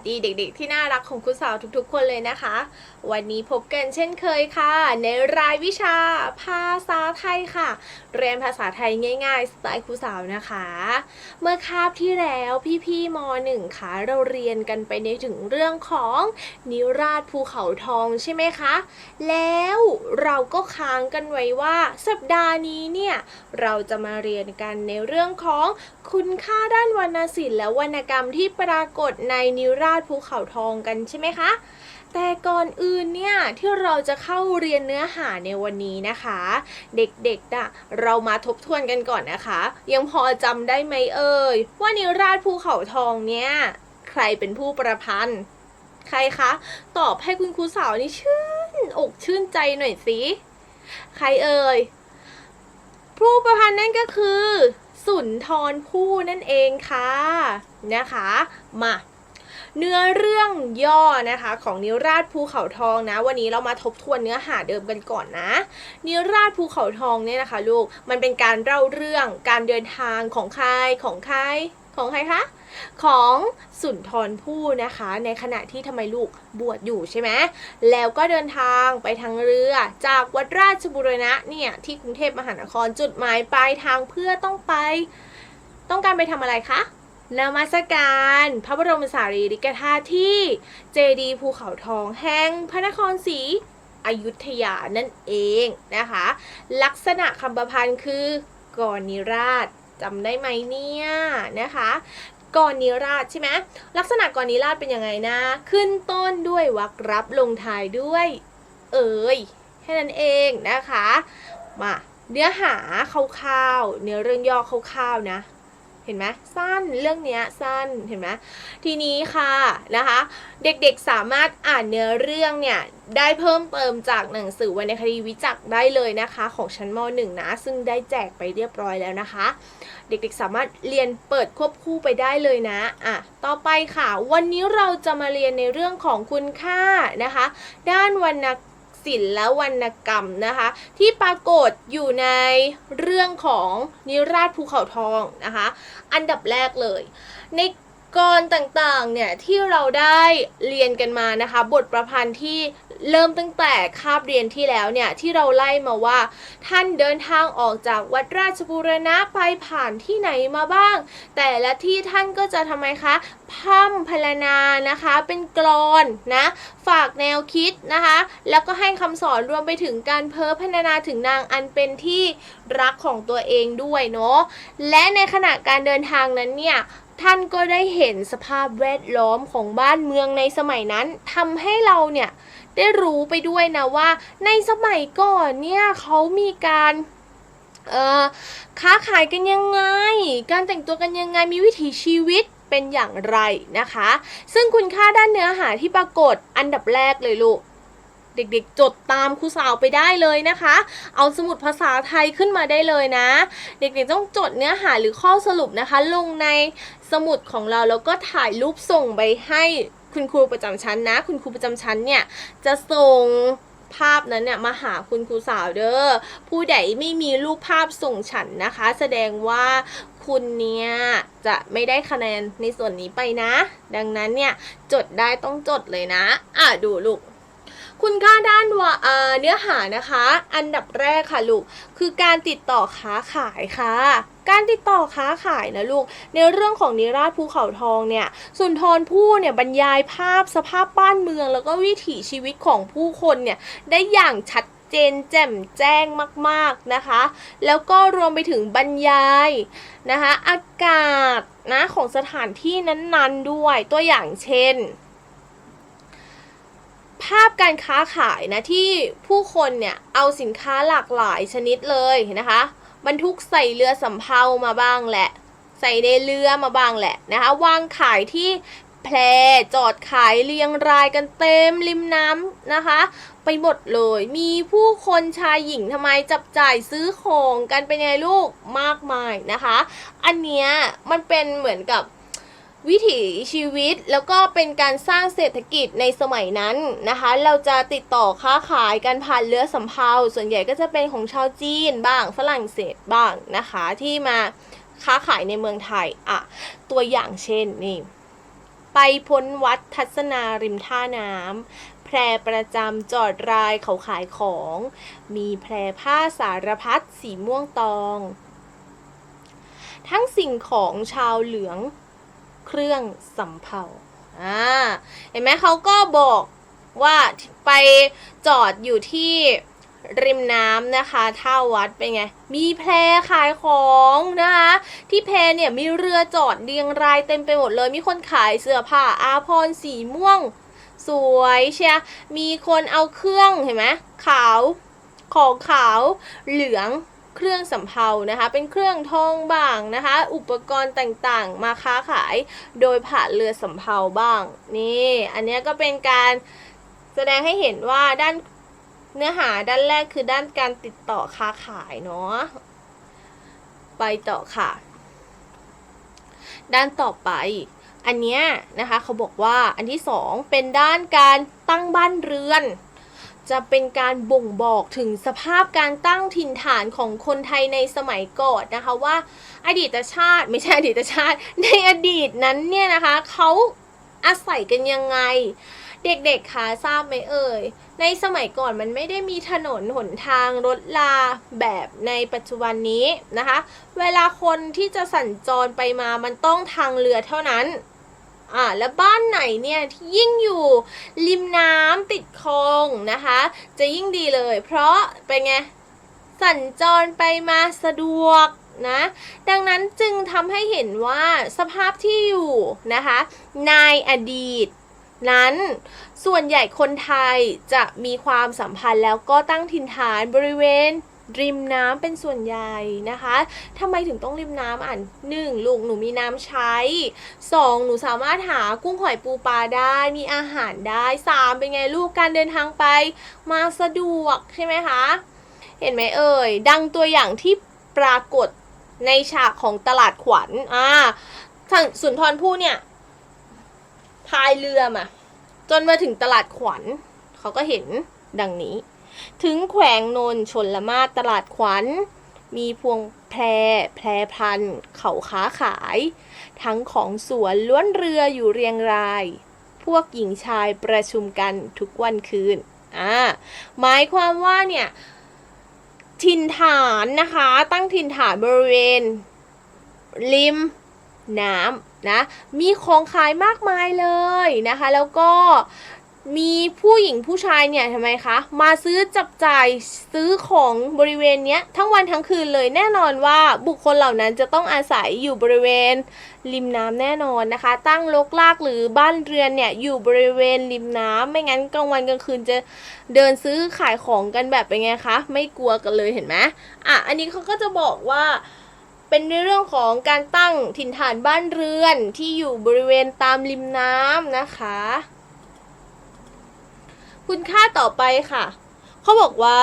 สวัสดีเด็กๆ ที่น่ารักของคุณสาวทุกๆ คนเลยนะคะ วันนี้พบกันเช่นเคยค่ะ ในรายวิชาภาษาไทยค่ะเรียนภาษาไทยง่ายๆ สไตล์ครูสาวนะคะ เมื่อคาบที่แล้วพี่ๆม .1 ค่ะเราเรียนกันไปในถึงเรื่องของนิราชภูเขาทองใช่ไหมคะ แล้วเราก็ค้างกันไว้ว่าสัปดาห์นี้เนี่ย เราจะมาเรียนกันในเรื่องของคุณค่าด้านวรรณศิลป์และวรรณกรรมที่ปรากฏในนิราชภูเขาทองกันใช่ไหมคะ แต่ก่อนอื่นเนี่ยที่เราจะเข้าเรียนเนื้อหาในวันนี้นะคะ เด็กๆนะเรามาทบทวนกันก่อนนะคะ ยังพอจำได้ไหมเอ่ยว่านิราชภูเขาทองเนี่ยใครเป็นผู้ประพันธ์ ใครคะ ตอบให้คุณครูสาวนี่ชื่นอกชื่นใจหน่อยสิใครเอ่ยผู้ประพันธ์นั่นก็คือ สุนทรภู่นั่นเองค่ะนะคะ มา เนื้อเรื่องย่อนะคะของนิราชภูเขาทองนะ วันนี้เรามาทบทวนเนื้อหาเดิมกันก่อนนะ นิราชภูเขาทองเนี่ยนะคะลูกมันเป็นการเล่าเรื่องการเดินทางของใครของใครของใครคะของสุนทรภู่นะคะ ในขณะที่ทำไมลูกบวชอยู่ใช่ไหมแล้วก็เดินทางไปทางเรือจากวัดราชบุรณะเนี่ยที่กรุงเทพมหานครจุดหมายปลายทางเพื่อต้องไป ต้องการไปทำอะไรคะ นมัสการพระบรมสารีริกธาตุที่เจดีย์ภูเขาทองแห่งพระนครศรีอยุธยานั่นเองนะคะ ลักษณะคำประพันธ์คือกรนิราชจำได้ไหมเนี่ยนะคะกรนิราชใช่ไหมลักษณะกรนิราชเป็นยังไงนะ ขึ้นต้นด้วยวรรครับลงท้ายด้วย เอ่ยแค่นั้นเองนะคะมาเนื้อหาคร่าวๆเนื้อเรื่องย่อคร่าวๆนะ ห็นไหมสั้นเรื่องเนี้ยสั้นเห็นไหมทีนี้ค่ะนะคะ เด็กๆสามารถอ่านเนื้อเรื่องเนี่ยได้เพิ่มเติมจากหนังสือวรรณคดีวิจักได้เลยนะคะ ของชั้นม .1 นะ ซึ่งได้แจกไปเรียบร้อยแล้วนะคะ เด็กๆสามารถเรียนเปิดควบคู่ไปได้เลยนะอะต่อไปค่ะ วันนี้เราจะมาเรียนในเรื่องของคุณค่านะคะ ด้านวรรณ ศิลป์และวรรณกรรมนะคะ ที่ปรากฏอยู่ในเรื่องของนิราชภูเขาทองนะคะ อันดับแรกเลย ในกรต่างๆเนี่ยที่เราได้เรียนกันมานะคะ บทประพันธ์ที่ เริ่มตั้งแต่คาบเรียนที่แล้วเนี่ยที่เราไล่มาว่า ท่านเดินทางออกจากวัดราชบูรณะไปผ่านที่ไหนมาบ้าง แต่ละที่ท่านก็จะทำไมคะพร่ำพรรณนานะคะ เป็นกรอนนะฝากแนวคิดนะคะ แล้วก็ให้คำสอนรวมไปถึงการเพ้อพรรณนาถึงนางอันเป็นที่รักของตัวเองด้วยเนาะและในขณะการเดินทางนั้นเนี่ยท่านก็ได้เห็นสภาพแวดล้อมของบ้านเมืองในสมัยนั้นทำให้เราเนี่ย ได้รู้ไปด้วยนะว่า ในสมัยก่อนเนี่ยเขามีการเออค้าขายกันยังไง การแต่งตัวกันยังไง มีวิถีชีวิตเป็นอย่างไรนะคะ ซึ่งคุณค่าด้านเนื้อหาที่ปรากฏอันดับแรกเลยลูก เด็กๆ จดตามครูสาวไปได้เลยนะคะ เอาสมุดภาษาไทยขึ้นมาได้เลยนะ เด็กๆ ต้องจดเนื้อหาหรือข้อสรุปนะคะ ลงในสมุดของเราแล้วก็ถ่ายรูปส่งไปให้ คุณครูประจำชั้นนะ คุณครูประจำชั้นเนี่ยจะส่งภาพนั้นเนี่ยมาหาคุณครูสาวเด้อผู้ใดไม่มีรูปภาพส่งฉันนะคะ แสดงว่าคุณเนี่ยจะไม่ได้คะแนนในส่วนนี้ไปนะ ดังนั้นเนี่ยจดได้ต้องจดเลยนะ อะดูลูก คุณค่าด้านวะเอ่อเนื้อหานะคะ อันดับแรกค่ะลูก คือการติดต่อค้าขายค่ะการติดต่อค้าขายนะลูก ในเรื่องของนิราชภูเขาทองเนี่ยสุนทรภู่เนี่ยบรรยายภาพสภาพบ้านเมือง แล้วก็วิถีชีวิตของผู้คนเนี่ยได้อย่างชัดเจนแจ่มแจ้งมากๆนะคะ แล้วก็รวมไปถึงบรรยายนะคะ อากาศนะของสถานที่นั้นๆด้วยตัวอย่างเช่น ภาพการค้าขายนะที่ผู้คนเนี่ยเอาสินค้าหลากหลายชนิดเลยนะคะบรรทุกใส่เรือสำเภามาบ้างแหละ ใส่ในเรือมาบ้างแหละนะคะวางขายที่แพจอดขายเรียงรายกันเต็มริมน้ำนะคะ ไปหมดเลย มีผู้คนชายหญิงทำไมจับจ่ายซื้อของกันเป็นไงลูกมากมายนะคะ อันเนี้ยมันเป็นเหมือนกับ วิถีชีวิตแล้วก็เป็นการสร้างเศรษฐกิจในสมัยนั้นนะคะ เราจะติดต่อค้าขายกันผ่านเรือสำเภาส่วนใหญ่ก็จะเป็นของชาวจีนบ้างฝรั่งเศสบ้างนะคะ ที่มาค้าขายในเมืองไทยอะตัวอย่างเช่นนี่ไปพ้นวัดทัศนาริมท่าน้ำแพรประจำจอดรายเขาขายของ มีแพรผ้าสารพัดสีม่วงตอง ทั้งสิ่งของชาวเหลือง เครื่องสำเภาอ่าเห็นไหมเขาก็บอกว่าไปจอดอยู่ที่ริมน้ำนะคะท่าวัดเป็นไง มีแพรขายของนะคะ ที่แพเนี่ยมีเรือจอดเรียงรายเต็มไปหมดเลย มีคนขายเสื้อผ้าอาพรสีม่วง สวยเชียมีคนเอาเครื่องเห็นไหมขาว ของขาวเหลือง เครื่องสำเภานะคะ เป็นเครื่องทองบ้างนะคะ อุปกรณ์ต่างๆ มาค้าขายโดยผ่านเรือสำเภาบ้าง นี่ อันนี้ก็เป็นการแสดงให้เห็นว่าด้านเนื้อหาด้านแรกคือด้านการติดต่อค้าขายเนาะไปต่อค่ะ ด้านต่อไปอันเนี้ยนะคะเขาบอกว่าอันที่สองเป็นด้านการตั้งบ้านเรือน จะเป็นการบ่งบอกถึงสภาพการตั้งถิ่นฐานของคนไทยในสมัยก่อนนะคะว่า อดีตชาติไม่ใช่อดีตชาติ ในอดีตนั้นเนี่ยนะคะเขาอาศัยกันยังไง เด็กๆคะทราบไหมเอ่ย ในสมัยก่อนมันไม่ได้มีถนนหนทางรถลาแบบในปัจจุบันนี้นะคะ เวลาคนที่จะสัญจรไปมามันต้องทางเรือเท่านั้น อ่าแล้วบ้านไหนเนี่ยที่ยิ่งอยู่ริมน้ำติดคลองนะคะ จะยิ่งดีเลย เพราะเป็นไงสัญจรไปมาสะดวกนะดังนั้นจึงทำให้เห็นว่าสภาพที่อยู่นะคะในอดีต นั้นส่วนใหญ่คนไทยจะมีความสัมพันธ์แล้วก็ตั้งถิ่นฐานบริเวณ ริมน้ำเป็นส่วนใหญ่นะคะทำไมถึงต้องริมน้ำอ่านหนึ่งลุงหนูมีน้ำใช้สองหนูสามารถหากุ้งหอยปูปลาได้มีอาหารได้สามเป็นไงลูกการเดินทางไป มาสะดวกใช่ไหมคะ เห็นไหมเอ่ย ดังตัวอย่างที่ปรากฏในฉากของตลาดขวัญอ่าสุนทรภู่เนี่ยพายเรือมาจนมาถึงตลาดขวัญเขาก็เห็นดังนี้ ถึงแขวงนนชนละมาศตลาดขวัญ มีพวงแพร แพรพัน เขาค้าขาย ทั้งของสวนล้วนเรืออยู่เรียงราย พวกหญิงชายประชุมกันทุกวันคืน อ่า หมายความว่าเนี่ย ถิ่นฐานนะคะ ตั้งถิ่นฐานบริเวณ ริม น้ำนะ มีของขายมากมายเลยนะคะ แล้วก็ มีผู้หญิงผู้ชายเนี่ยทำไมคะ มาซื้อจับจ่ายซื้อของบริเวณเนี้ยทั้งวันทั้งคืนเลยแน่นอนว่าบุคคลเหล่านั้นจะต้องอาศัยอยู่บริเวณ ริมน้ำแน่นอนนะคะ ตั้งลกลากหรือบ้านเรือนเนี่ยอยู่บริเวณริมน้ำไม่งั้นกลางวันกลางคืนจะเดินซื้อขายของกันแบบเป็นไงคะไม่กลัวกันเลยเห็นไหมอะอันนี้เขาก็จะบอกว่าเป็นในเรื่องของการตั้งถิ่นฐานบ้านเรือนที่อยู่บริเวณตามริมน้ำนะคะ คุณค่าต่อไปค่ะ เขาบอกว่า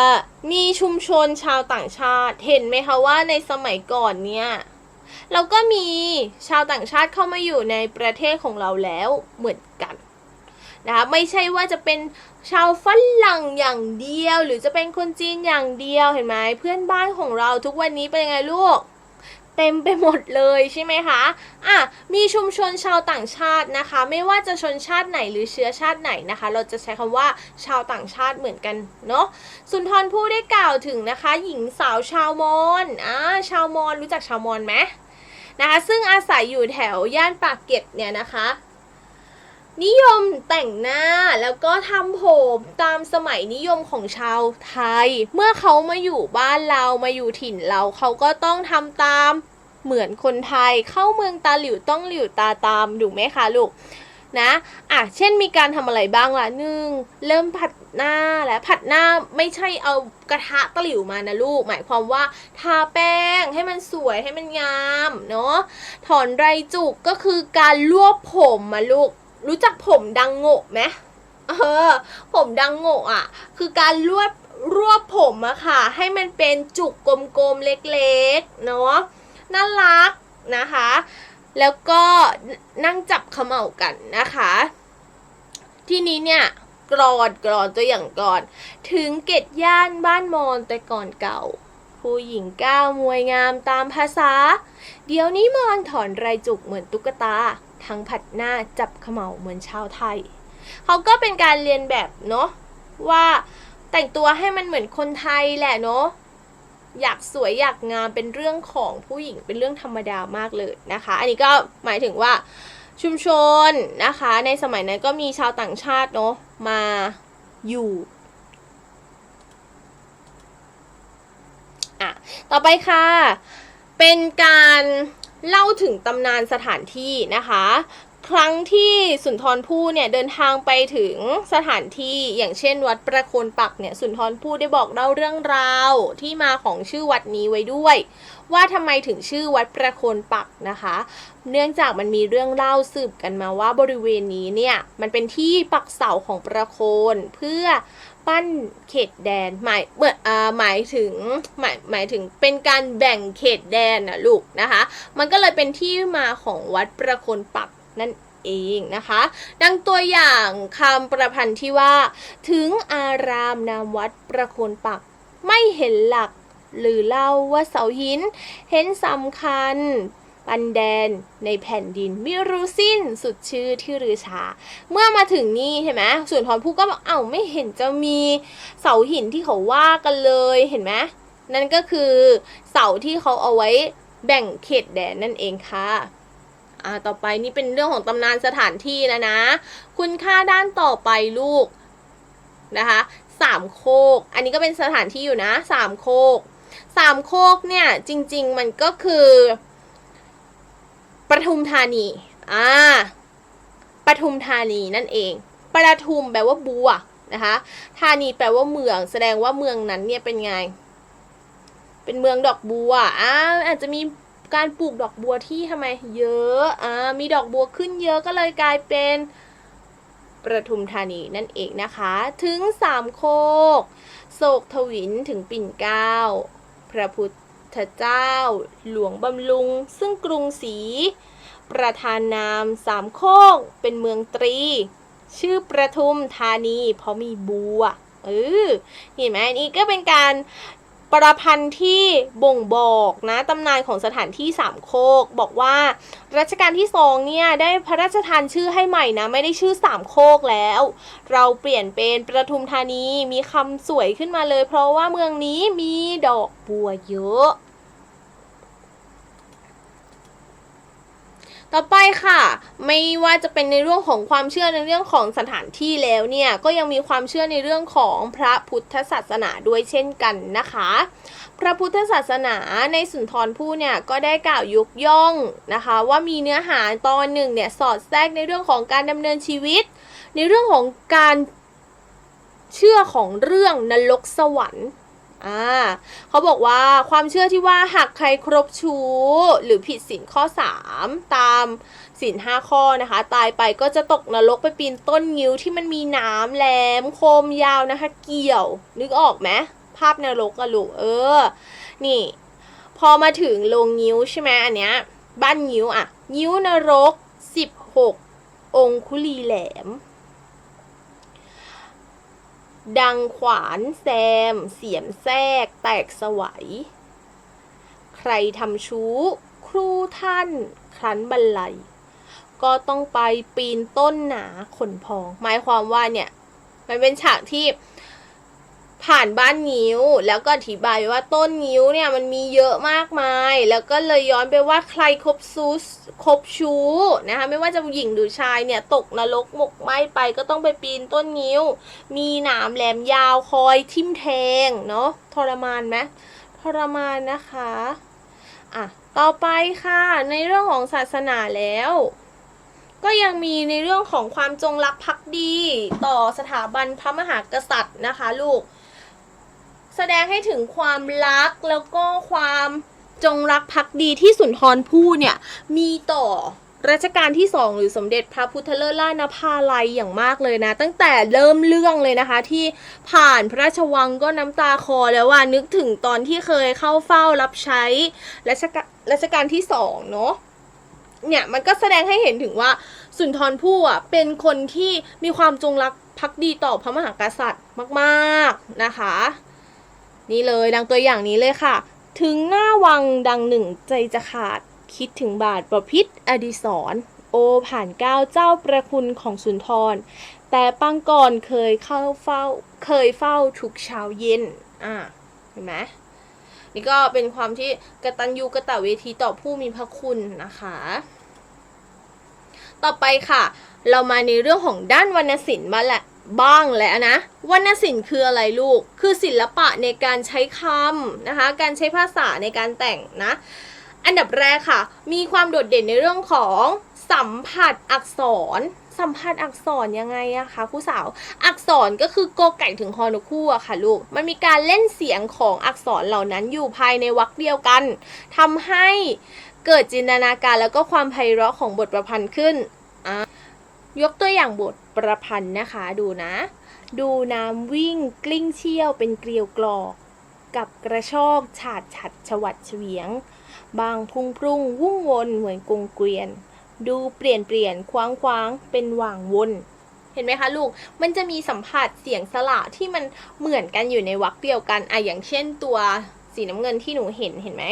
มีชุมชนชาวต่างชาติ เห็นไหมคะว่าในสมัยก่อนเนี่ยเราก็มีชาวต่างชาติเข้ามาอยู่ในประเทศของเราแล้วเหมือนกันนะคะไม่ใช่ว่าจะเป็นชาวฝรั่งอย่างเดียว หรือจะเป็นคนจีนอย่างเดียวเห็นไหมเพื่อนบ้านของเราทุกวันนี้เป็นยังไงลูก เต็มไปหมดเลยใช่ไหมคะอะมีชุมชนชาวต่างชาตินะคะ ไม่ว่าจะชนชาติไหนหรือเชื้อชาติไหนนะคะ เราจะใช้คำว่าชาวต่างชาติเหมือนกันเนาะสุนทรภู่ได้กล่าวถึงนะคะ หญิงสาวชาวมอญอ่าชาวมอญรู้จักชาวมอญไหมนะคะซึ่งอาศัยอยู่แถวย่านปากเกร็ดเนี่ยนะคะ นิยมแต่งหน้าแล้วก็ทำผมตามสมัยนิยมของชาวไทย เมื่อเขามาอยู่บ้านเรามาอยู่ถิ่นเราเขาก็ต้องทำตามเหมือนคนไทยเข้าเมืองตาหลิวต้องหลิวตาตามถูกไหมคะลูกนะอะเช่นมีการทำอะไรบ้างล่ะหนึ่งเริ่มผัดหน้าและผัดหน้าไม่ใช่เอากระทะตะหลิวมานะลูก หมายความว่าทาแป้งให้มันสวยให้มันงามเนาะถอนไรจุกก็คือการรวบผมมาลูก รู้จักผมดังโงะไหมเออ ผมดังโงะอะคือการรวบรวบผมอะค่ะ ให้มันเป็นจุกกลมๆเล็กๆเนาะน่ารักนะคะ แล้วก็นั่งจับเขม่ากันนะคะ ที่นี้เนี่ยกรอนกรอนตัวอย่างก่อน ถึงเกตย่านบ้านมอนแต่ก่อนเก่า ผู้หญิงก้าวมวยงามตามภาษา เดี๋ยวนี้มอนถอนไรจุกเหมือนตุ๊กตา ทั้งผัดหน้าจับเขม่าเหมือนชาวไทย เขาก็เป็นการเรียนแบบเนาะว่าแต่งตัวให้มันเหมือนคนไทยแหละเนาะอยากสวยอยากงามเป็นเรื่องของผู้หญิงเป็นเรื่องธรรมดามากเลยนะคะ อันนี้ก็หมายถึงว่าชุมชนนะคะ ในสมัยนั้นก็มีชาวต่างชาติเนาะมาอยู่อะต่อไปค่ะ เป็นการ เล่าถึงตำนานสถานที่นะคะ ครั้งที่สุนทรภู่เนี่ยเดินทางไปถึงสถานที่อย่างเช่น วัดประโคนปักเนี่ยสุนทรภู่ได้บอกเล่าเรื่องราวที่มาของชื่อวัดนี้ไว้ด้วย ว่าทำไมถึงชื่อวัดประโคนปักนะคะ เนื่องจากมันมีเรื่องเล่าสืบกันมาว่าบริเวณนี้เนี่ยมันเป็นที่ปักเสาของประโคนเพื่อ ปั้นเขตแดนหมายเมื่ออ่าหมายถึงหมายหมายถึงเป็นการแบ่งเขตแดนนะลูกนะคะ มันก็เลยเป็นที่มาของวัดประโคนปักนั่นเองนะคะ ดังตัวอย่างคำประพันธ์ที่ว่า ถึงอารามนามวัดประโคนปัก ไม่เห็นหลักหรือเล่าว่าเสาหิน เห็นสำคัญ ปันแดนในแผ่นดินไม่รู้สิ้นสุดชื่อที่รือชา เมื่อมาถึงนี่ใช่ไหมส่วนทอนผู้ก็บอกเอ้าไม่เห็นจะมีเสาหินที่เขาว่ากันเลยเห็นไหมนั่นก็คือเสาที่เขาเอาไว้แบ่งเขตแดนนั่นเองค่ะอ่าต่อไปนี่เป็นเรื่องของตำนานสถานที่นะนะ คุณค่าด้านต่อไปลูกนะคะสามโคก อันนี้ก็เป็นสถานที่อยู่นะสามโคกสามโคกเนี่ยจริง ๆ มันก็คือ ปทุมธานี อ่าปทุมธานีนั่นเอง ปทุมแปลว่าบัวนะคะ ธานีแปลว่าเมือง แสดงว่าเมืองนั้นเนี่ยเป็นไง เป็นเมืองดอกบัว อ่า อาจจะมีการปลูกดอกบัวที่ทำไม เยอะ อ่า มีดอกบัวขึ้นเยอะก็เลยกลายเป็นประทุมธานีนั่นเองนะคะ ถึงสามโคก โศกทวินถึงปิ่นเกล้า พระพุทธ ทธเจ้า หลวงบำรุง ซึ่งกรุงศรีประธานนามสามโคกเป็นเมืองตรี ชื่อประทุมธานีเพราะมีบัวเออเห็นไหมอันนี้ก็เป็นการ ประพันธ์ที่บ่งบอกนะตำนานของสถานที่สามโคก บอกว่ารัชกาลที่สองเนี่ยได้พระราชทานชื่อให้ใหม่นะไม่ได้ชื่อสามโคกแล้ว เราเปลี่ยนเป็นประทุมธานีมีคำสวยขึ้นมาเลย เพราะว่าเมืองนี้มีดอกบัวเยอะ ต่อไปค่ะ ไม่ว่าจะเป็นในเรื่องของความเชื่อในเรื่องของสถานที่แล้วเนี่ยก็ยังมีความเชื่อในเรื่องของพระพุทธศาสนาด้วยเช่นกันนะคะ พระพุทธศาสนาในสุนทรภู่เนี่ยก็ได้กล่าวยกย่องนะคะ ว่ามีเนื้อหาตอนหนึ่งเนี่ยสอดแทรกในเรื่องของการดำเนินชีวิต ในเรื่องของการเชื่อของเรื่องนรกสวรรค์ อ่าเขาบอกว่าความเชื่อที่ว่าหากใครครบชู้ หรือผิดศีลข้อ 3 ตามศีลห้าข้อนะคะ ตายไปก็จะตกนรกไปปีนต้นงิ้วที่มันมีน้ำแหลมคมยาวนะคะ เกี่ยว นึกออกไหมภาพนรกอะลูกเออ นี่ พอมาถึงโรงงิ้วใช่ไหมอันเนี้ยบ้านงิ้วอะงิ้วนรก 16 องคุลีแหลม ดังขวานแซม เสียมแทรก แตกสวัย ใครทำชู้ ครูท่าน ครั้นบรรลัย ก็ต้องไปปีนต้นหนาขนพอง หมายความว่าเนี่ย มันเป็นฉากที่ ผ่านบ้านงิ้ว แล้วก็อธิบายว่าต้นงิ้วเนี่ยมันมีเยอะมากมาย แล้วก็เลยย้อนไปว่าใครคบซูสคบชู้นะคะไม่ว่าจะหญิงหรือชายเนี่ยตกนรกหมกไหมไปก็ต้องไปปีนต้นงิ้ว มีหนามแหลมยาวคอยทิ่มแทงเนาะทรมานไหมทรมานนะคะอะต่อไปค่ะในเรื่องของศาสนาแล้วก็ยังมีในเรื่องของความจงรักภักดี ต่อสถาบันพระมหากษัตริย์นะคะ ลูก แสดงให้ถึงความรักแล้วก็ความจงรักภักดีที่สุนทรภู่เนี่ย มีต่อรัชกาลที่สองหรือสมเด็จพระพุทธเลิศล่านภาลัยอย่างมากเลยนะ ตั้งแต่เริ่มเรื่องเลยนะคะ ที่ผ่านพระราชวังก็น้ำตาคอแล้วว่านึกถึงตอนที่เคยเข้าเฝ้ารับใช้รัชกาลรัชกาลที่สองเนาะเนี่ยมันก็แสดงให้เห็นถึงว่าสุนทรภู่อะเป็นคนที่มีความจงรักภักดีต่อพระมหากษัตริย์มาก ๆนะคะ นี่เลยดังตัวอย่างนี้เลยค่ะ ถึงหน้าวังดังหนึ่งใจจะขาดคิดถึงบาทประพิษอดิศรโอผ่านเก้าเจ้าประคุณของสุนทร แต่ปังก่อนเคยเข้าเฝ้าเคยเฝ้าทุกเช้าเย็นอ่าเห็นไหมนี่ก็เป็นความที่กระตัญญูกระตะเวทีต่อผู้มีพระคุณนะคะ ต่อไปค่ะ เรามาในเรื่องของด้านวรรณศิลป์มาแหละ บ้างแล้วนะวรรณศิลป์คืออะไรลูก คือศิลปะในการใช้คำนะคะ การใช้ภาษาในการแต่งนะ อันดับแรกค่ะ มีความโดดเด่นในเรื่องของสัมผัสอักษร สัมผัสอักษรยังไงอะคะผู้สาว อักษรก็คือกอไก่ถึงฮอนกคู่อะค่ะลูก มันมีการเล่นเสียงของอักษรเหล่านั้นอยู่ภายในวรรคเดียวกันทำให้เกิดจินตนาการแล้วก็ความไพเราะของบทประพันธ์ขึ้น ยกตัวอย่างบทประพันธ์นะคะดูนะ ดูน้ำวิ่งกลิ้งเชี่ยวเป็นเกลียวกรอก กับกระชอกฉาดฉัดฉวัดเฉวียง บางพุ่งพรุ่งวุ่งวนเหมือนกงเกวียน ดูเปลี่ยนเปลี่ยนคว้างคว้างเป็นหว่างวนเห็นไหมคะลูก มันจะมีสัมผัสเสียงสระที่มันเหมือนกันอยู่ในวรรคเดียวกันอะอย่างเช่นตัวสีน้ำเงินที่หนูเห็นเห็นไหม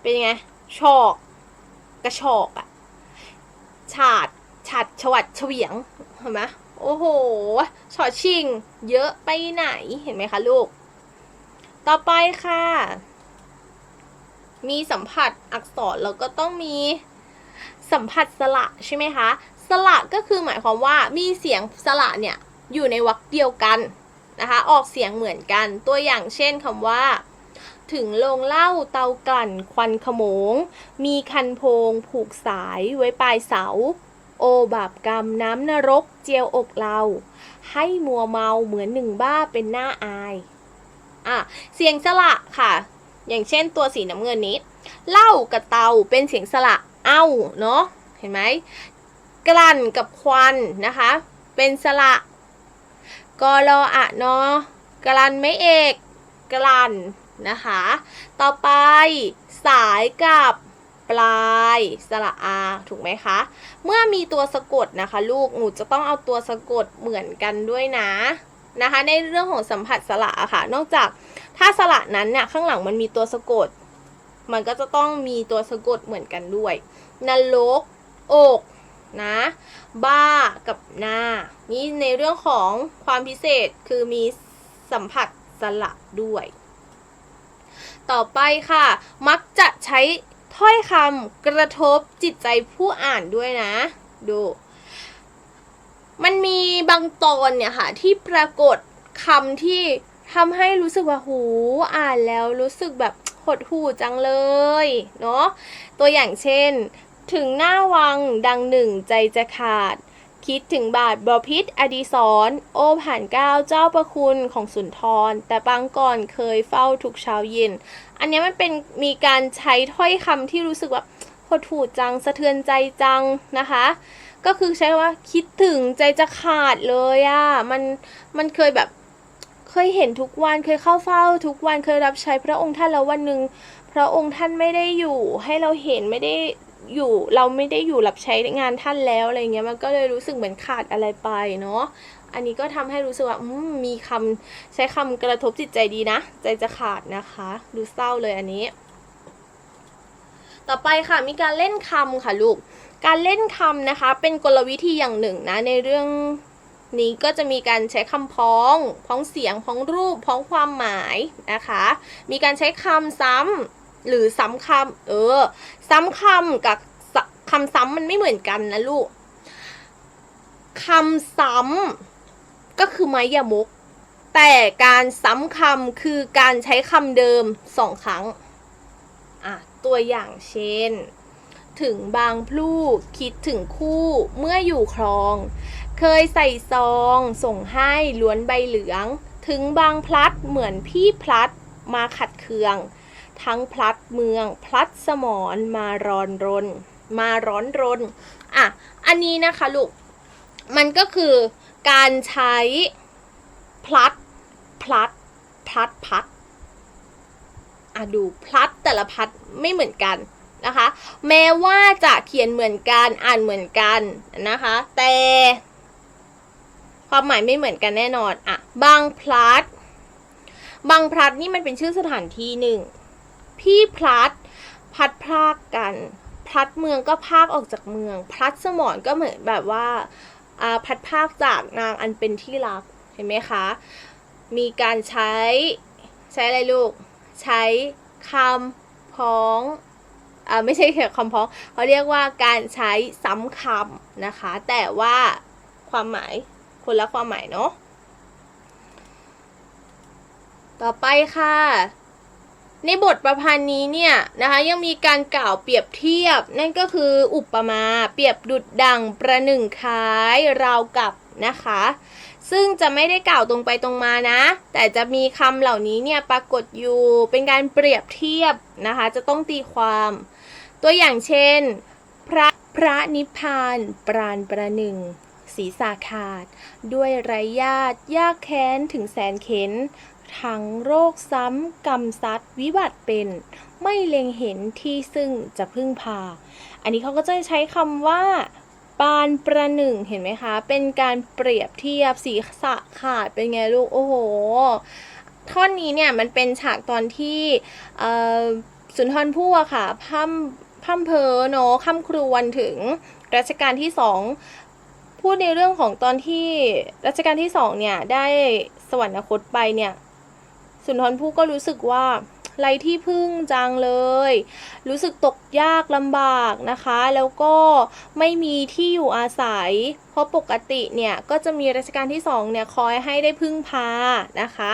เป็นยังไงชอก กระชอกอะฉาด ฉัดฉวัดเฉวียงเห็นไหมโอ้โหชอชิง เยอะไปไหนเห็นไหมคะลูก ต่อไปค่ะ มีสัมผัสอักษรแล้วก็ต้องมีสัมผัสสระใช่ไหมคะ สระก็คือหมายความว่ามีเสียงสระเนี่ยอยู่ในวรรคเดียวกันนะคะ ออกเสียงเหมือนกันตัวอย่างเช่นคำว่า ถึงโรงเหล้าเตากลั่นควันขโมง มีคันโพงผูกสายไว้ปลายเสา โอบาปกรรมน้ำนรกเจียวอกเรา ให้มัวเมาเหมือนหนึ่งบ้าเป็นหน้าอายอะเสียงสระค่ะ อย่างเช่นตัวสีน้ำเงินนี้เหล้ากับเตาเป็นเสียงสระเอ้าเนาะเห็นไหมกลั่นกับควันนะคะ เป็นสระกรออะเนาะกลั่นไม่เอกกลั่นนะคะ ต่อไปสายกับ ปลายสระอาถูกไหมคะ เมื่อมีตัวสะกดนะคะ ลูกหนูจะต้องเอาตัวสะกดเหมือนกันด้วยนะนะคะ ในเรื่องของสัมผัสสระอะค่ะ นอกจากถ้าสระนั้นเนี่ยข้างหลังมันมีตัวสะกด มันก็จะต้องมีตัวสะกดเหมือนกันด้วยนรกอกนะบ้ากับหน้า นี่ในเรื่องของความพิเศษคือมีสัมผัสสระด้วย ต่อไปค่ะ มักจะใช้ ถ้อยคำกระทบจิตใจผู้อ่านด้วยนะ ดู มันมีบางตอนเนี่ยค่ะ ที่ปรากฏคำที่ทำให้รู้สึกว่าหูอ่านแล้วรู้สึกแบบหดหู่จังเลยเนาะตัวอย่างเช่น ถึงหน้าวังดังหนึ่งใจจะขาด คิดถึงบาทบพิษอดีศรโอผ่านเก้าเจ้าประคุณของสุนทร แต่บางก่อนเคยเฝ้าทุกเช้าเย็น อันนี้มันเป็นมีการใช้ถ้อยคำที่รู้สึกว่าหดหู่จังสะเทือนใจจังนะคะ ก็คือใช้ว่าคิดถึงใจจะขาดเลยอะ่ะมันมันเคยแบบเคยเห็นทุกวันเคยเข้าเฝ้า ทุกวันเคยรับใช้พระองค์ท่านแล้ววันหนึ่งพระองค์ท่านไม่ได้อยู่ให้เราเห็นไม่ได้อยู่เราไม่ได้อยู่รับใช้งานท่านแล้วอะไรเงี้ยมันก็เลยรู้สึกเหมือนขาดอะไรไปเนาะ อันนี้ก็ทำให้รู้สึกว่ามีคำใช้คำกระทบจิตใจดีนะ ใจจะขาดนะคะ ดูเศร้าเลยอันนี้ ต่อไปค่ะมีการเล่นคำค่ะลูก การเล่นคำนะคะ เป็นกลวิธีอย่างหนึ่งนะในเรื่องนี้ก็จะมีการใช้คำพ้อง พ้องเสียง พ้องรูป พ้องความหมายนะคะ มีการใช้คำซ้ำหรือซ้ำคำเออ ซ้ำคำกับคำซ้ำมันไม่เหมือนกันนะลูกคำซ้ำ ก็คือไม้ยามกแต่การซ้ำคำคือการใช้คำเดิมสองครั้งอะตัวอย่างเช่น ถึงบางพลูคิดถึงคู่เมื่ออยู่ครอง เคยใส่ซองส่งให้ล้วนใบเหลือง ถึงบางพลัดเหมือนพี่พลัดมาขัดเคือง ทั้งพลัดเมืองพลัดสมอนมาร้อนรน มาร้อนรนอะอันนี้นะคะลูก มันก็คือ การใช้พลัดพลัดพลัดพัดอะดูพลัดแต่ละพัดไม่เหมือนกันนะคะ แม้ว่าจะเขียนเหมือนกันอ่านเหมือนกันนะคะ แต่ความหมายไม่เหมือนกันแน่นอนอะบางพลัด บางพลัดนี่มันเป็นชื่อสถานที่หนึ่ง พี่พลัดพัดพรากกัน พลัดเมืองก็พากออกจากเมือง พลัดสมรก็เหมือนแบบว่า พัดพากจากนางอันเป็นที่รัก เห็นไหมคะ มีการใช้ใช้อะไรลูก ใช้คำพ้องอ่าไม่ใช่แค่คำพ้องเขาเรียกว่าการใช้ซ้ำคำนะคะ แต่ว่าความหมายคนละความหมายเนาะต่อไปค่ะ ในบทประพันธ์นี้เนี่ยนะคะยังมีการกล่าวเปรียบเทียบ นั่นก็คืออุปมาเปรียบดุดดังประหนึ่งคล้ายราวกับนะคะ ซึ่งจะไม่ได้กล่าวตรงไปตรงมานะ แต่จะมีคำเหล่านี้เนี่ยปรากฏอยู่เป็นการเปรียบเทียบนะคะ จะต้องตีความ ตัวอย่างเช่น พระพระนิพพานปราณประหนึ่งศีรษะขาด ด้วยไรญาติยากแค้นถึงแสนเข็น ทั้งโรคซ้ำกรรมซัดวิบัติเป็น ไม่เล็งเห็นที่ซึ่งจะพึ่งพา อันนี้เขาก็จะใช้คำว่าปานประหนึ่งเห็นไหมคะ เป็นการเปรียบเทียบศีรษะขาดเป็นไงลูก โอ้โห ท่อนนี้เนี่ยมันเป็นฉากตอนที่สุนทรภู่อะค่ะพั่มพั่มเพอเนาะค่ำครวญถึงรัชกาลที่สองพูดในเรื่องของตอนที่รัชกาลที่สองเนี่ยได้สวรรคตไปเนี่ย สุนทรภู่ก็รู้สึกว่าไรที่พึ่งจังเลย รู้สึกตกยากลำบากนะคะ แล้วก็ไม่มีที่อยู่อาศัย เพราะปกติเนี่ยก็จะมีรัชกาลที่สองเนี่ยคอยให้ได้พึ่งพานะคะ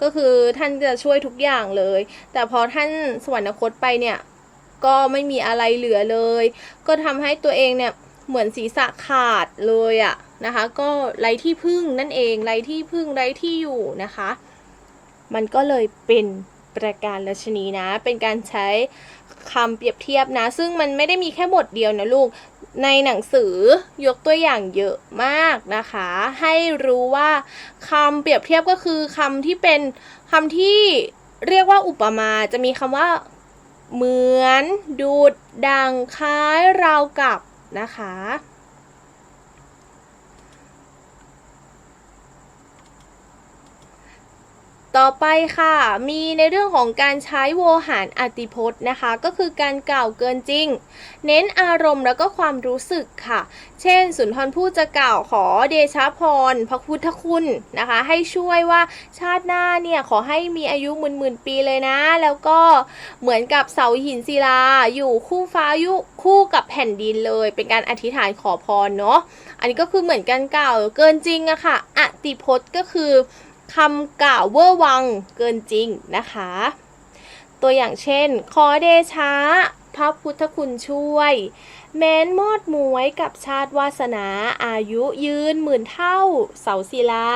ก็คือท่านจะช่วยทุกอย่างเลย แต่พอท่านสวรรคตไปเนี่ยก็ไม่มีอะไรเหลือเลย ก็ทำให้ตัวเองเนี่ยเหมือนศีรษะขาดเลยอะนะคะ ก็ไรที่พึ่งนั่นเองไรที่พึ่งไรที่อยู่นะคะ มันก็เลยเป็นประการราชนีนะ เป็นการใช้คำเปรียบเทียบนะ ซึ่งมันไม่ได้มีแค่บทเดียวนะลูก ในหนังสือยกตัวอย่างเยอะมากนะคะ ให้รู้ว่าคำเปรียบเทียบก็คือคำที่เป็นคำที่เรียกว่าอุปมา จะมีคำว่าเหมือน ดูด ดัง คล้าย ราวกับนะคะ ต่อไปค่ะ มีในเรื่องของการใช้โวหารอติพจน์นะคะ ก็คือการกล่าวเกินจริง เน้นอารมณ์แล้วก็ความรู้สึกค่ะ เช่น สุนทรภู่จะกล่าวขอเดชะพร พระพุทธคุณนะคะ ให้ช่วยว่าชาติหน้าเนี่ยขอให้มีอายุหมื่นหมื่นปีเลยนะ แล้วก็เหมือนกับเสาหินศิลา อยู่คู่ฟ้ายุคู่กับแผ่นดินเลย เป็นการอธิษฐานขอพรเนาะอันนี้ก็คือเหมือนกันกล่าวเกินจริงอะค่ะอติพจน์ก็คือ คำกล่าวเวอร์วังเกินจริงนะคะ ตัวอย่างเช่น ขอเดชะพระพุทธคุณช่วย แม้นมอดมวยกับชาติวาสนาอายุยืนหมื่นเท่า เสาศิลา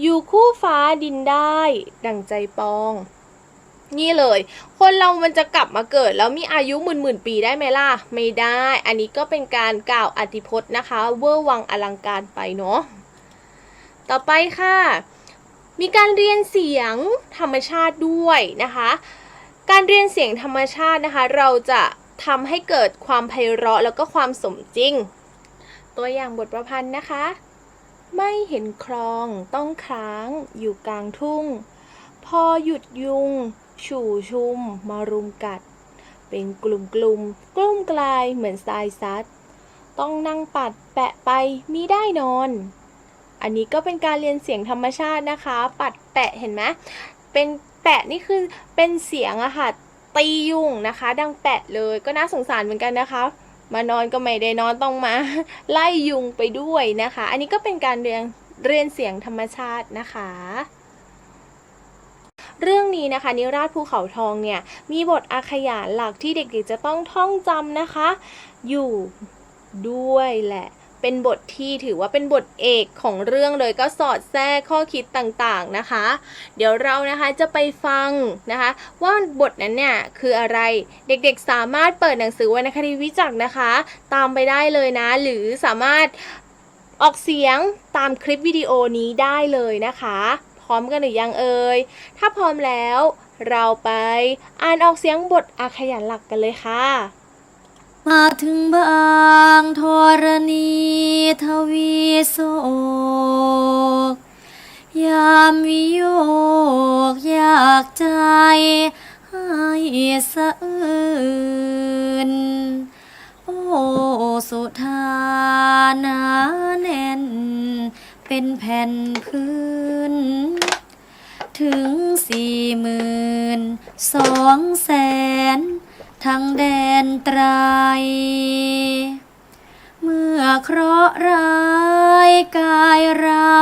อยู่คู่ฟ้าดินได้ ดังใจปอง นี่เลย คนเรามันจะกลับมาเกิด แล้วมีอายุหมื่นหมื่นปีได้ไหมล่ะ ไม่ได้ อันนี้ก็เป็นการกล่าวอธิพจน์นะคะ เวอร์วังอลังการไปเนาะต่อไปค่ะ มีการเรียนเสียงธรรมชาติด้วยนะคะ การเรียนเสียงธรรมชาตินะคะ เราจะทำให้เกิดความไพเราะแล้วก็ความสมจริง ตัวอย่างบทประพันธ์นะคะ ไม่เห็นคลองต้องค้างอยู่กลางทุ่ง พอหยุดยุง ฉู่ชุมมารุมกัด เป็นกลุ่มกลุ่มๆกลุ่มกลายเหมือนทรายซัด ต้องนั่งปัดแปะไปมิได้นอน อันนี้ก็เป็นการเรียนเสียงธรรมชาตินะคะ ปัดแปะเห็นไหมเป็นแปะนี่คือเป็นเสียงอะค่ะตียุงนะคะ ดังแปะเลยก็น่าสงสารเหมือนกันนะคะ มานอนก็ไม่ได้นอนต้องมา ไล่ยุงไปด้วยนะคะ อันนี้ก็เป็นการเรียนเรียนเสียงธรรมชาตินะคะเรื่องนี้นะคะนิราชภูเขาทองเนี่ยมีบทอาขยานหลักที่เด็กๆจะต้องท่องจำนะคะ อยู่ด้วยแหละ เป็นบทที่ถือว่าเป็นบทเอกของเรื่องเลยก็สอดแทรกข้อคิดต่างๆนะคะ เดี๋ยวเรานะคะจะไปฟังนะคะ ว่าบทนั้นเนี่ยคืออะไรเด็กๆสามารถเปิดหนังสือวรรณคดีวิจักรนะคะ ตามไปได้เลยนะ หรือสามารถออกเสียงตามคลิปวิดีโอนี้ได้เลยนะคะ พร้อมกันหรือยังเอ่ยถ้าพร้อมแล้ว เราไปอ่านออกเสียงบทอาขยันหลักกันเลยค่ะ มาถึงบางธรณีทวีโศก ยามวิโยกอยากใจให้สะอื่นสุธานาแน่น เป็นแผ่นพื้น ถึงสี่หมื่นสองแสน ทั้งแดนไตร เมื่อเคราะห์ร้ายกายเรา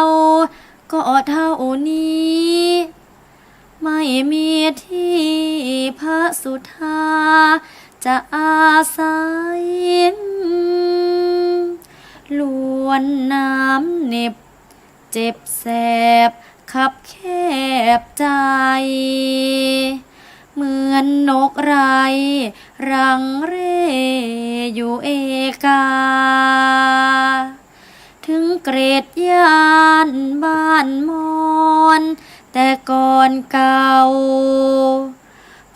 ก็เท่านี้ ไม่มีที่พระสุธาจะอาศัยล้วนน้ำเน็บ เจ็บแสบ ขับแคบใจ เหมือนนกไร รังเร่อยู่เอกา ถึงเกรดยานบ้านมอนแต่ก่อนเก่า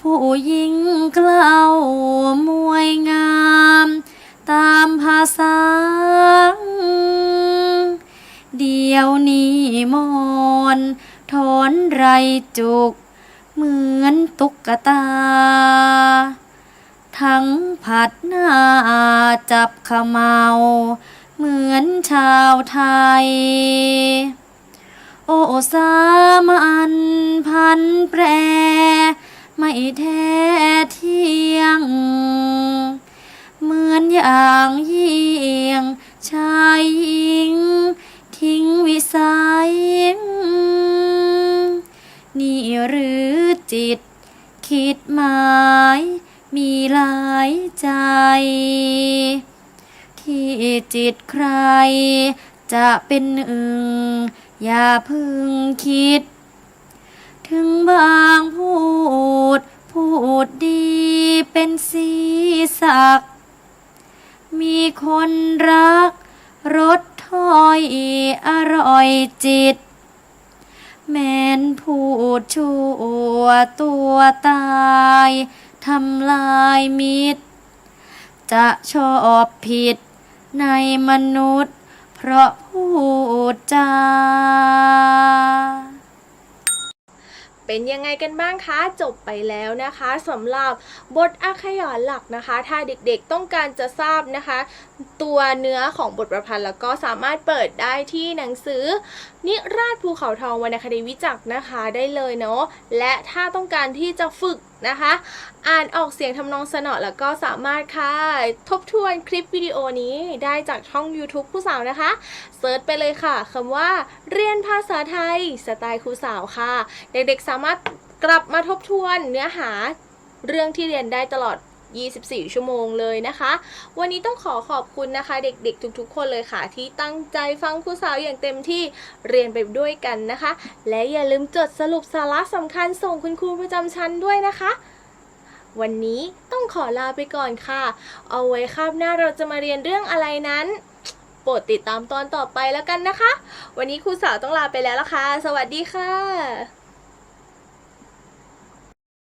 ผู้หญิงเกล้ามวยงาม ตามภาษา เดียวนี้มอนถอนไรจุก เหมือนตุ๊กตา ทั้งผัดหน้าจับขมเมาเหมือนชาวไทย โอสามันพันแปร ไม่แท้เที่ยง เหมือนอย่างยิ่งชายหญิง ทิ้งวิสัยนี่หรือ จิต คิดหมายมีหลายใจ ที่จิตใคร จะเป็นหนึ่ง อย่าพึ่งคิด ถึงบางพูด พูดดีเป็นสีสัก มีคนรักรสถ้อยอร่อยจิต แม้นพูดชั่วตัวตายทำลายมิตร จะชอบผิดในมนุษย์ เพราะพูดจา เป็นยังไงกันบ้างคะ จบไปแล้วนะคะสำหรับบทอักขยรหลักนะคะ ถ้าเด็กๆต้องการจะทราบนะคะ ตัวเนื้อของบทประพันธ์แล้วก็สามารถเปิดได้ที่หนังสือ นิราชภูเขาทองวรรณคดีวิจักนะคะได้เลยเนาะและถ้าต้องการที่จะฝึกนะคะ อ่านออกเสียงทำนองสนอแล้วก็สามารถค่ะ ทบทวนคลิปวิดีโอนี้ได้จากช่อง YouTube ครูสาวนะคะ เซิร์ชไปเลยค่ะคำว่า เรียนภาษาไทยสไตล์ครูสาวค่ะ เด็กๆสามารถกลับมาทบทวนเนื้อหาเรื่องที่เรียนได้ตลอด 24 ชั่วโมงเลยนะคะ วันนี้ต้องขอขอบคุณนะคะ เด็กๆ ทุกๆ คนเลยค่ะ ที่ตั้งใจฟังครูสาวอย่างเต็มที่เรียนไปด้วยกันนะคะ และอย่าลืมจดสรุปสาระสำคัญส่งคุณครูประจำชั้นด้วยนะคะวันนี้ต้องขอลาไปก่อนค่ะ เอาไว้คาบหน้าเราจะมาเรียนเรื่องอะไรนั้น โปรดติดตามตอนต่อไปแล้วกันนะคะ วันนี้ครูสาวต้องลาไปแล้วละค่ะ สวัสดีค่ะ